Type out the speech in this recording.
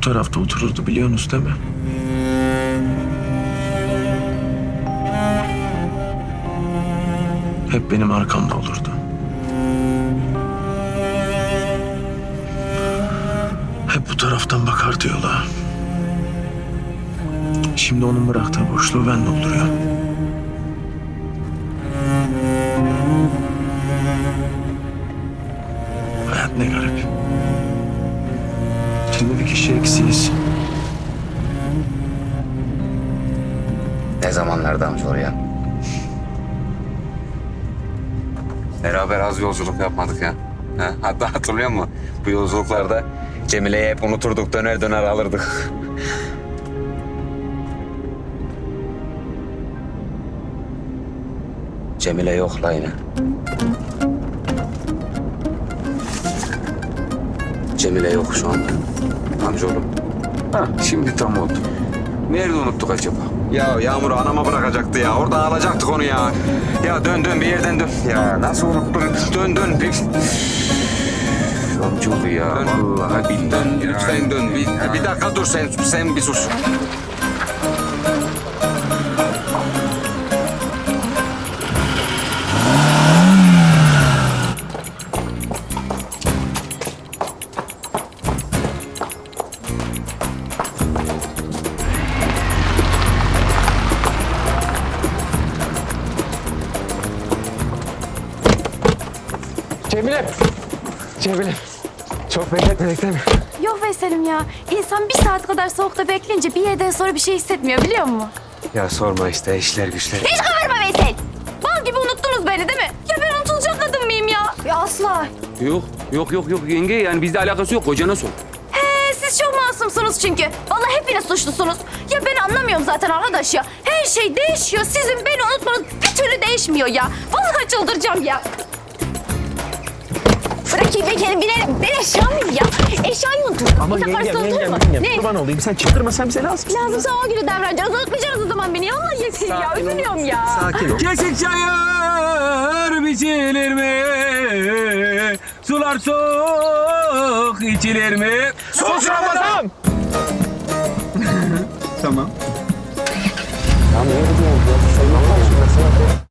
tarafta otururdu biliyorsunuz değil mi? Hep benim arkamda olurdu. Hep bu taraftan bakardı yola. Şimdi onun bıraktığı boşluğu ben dolduruyorum. Hayat ne garip. Şimdi bir kişi eksiyiz. Ne zamanlardan sonra ya? Beraber az yolculuk yapmadık ya. Ha? Hatta hatırlıyor musun? Bu yolculuklarda Cemile'yi hep unuturduk, döner döner alırdık. Cemile yok la yine. Cemile yok şu anda. Amcaoğlum. Ha, şimdi tam oldu. Nerede unuttuk acaba? Ya Yağmur'u anama bırakacaktı ya. Orada alacaktık onu ya. Ya dön dön bir yerden dön. Ya nasıl unuttun? Dön dön bir... Amcaoğlu ya. Dön. Vallahi billahi. Dön ya. lütfen dön. Bir, bir dakika dur sen, sen bir sus. Cemile! Cemile! Çok bekletmedik değil mi? Yok Veysel'im ya. İnsan bir saat kadar soğukta bekleyince bir yerden sonra bir şey hissetmiyor biliyor musun? Ya sorma işte işler güçler. Hiç kıvırma Veysel. Bal gibi unuttunuz beni değil mi? Ya ben unutulacak kadın mıyım ya? Ya asla. Yok, yok, yok, yok yenge. Yani bizde alakası yok. Kocana sor. He siz çok masumsunuz çünkü. Vallahi hepiniz suçlusunuz. Ya ben anlamıyorum zaten arkadaş ya. Her şey değişiyor. Sizin beni unutmanız bir türlü değişmiyor ya. Vallahi çıldıracağım ya. Bırakayım ben kendim binerim. Ben eşyamıyım ya. Eşyayı unuttum. Ama Bir defa yengem, yengem, unutulur mu? yengem. Ne? Kurban olayım. Sen çıldırmasan bize lazım. Lazımsa o günü davranacağız. Unutmayacaksınız o zaman beni. Allah yesin ya. Üzülüyorum ya. Sakin ol. Kesik çayır biçilir mi? Sular soğuk içilir mi? Sus Ramazan! Tamam. Ya niye gidiyorsun ya?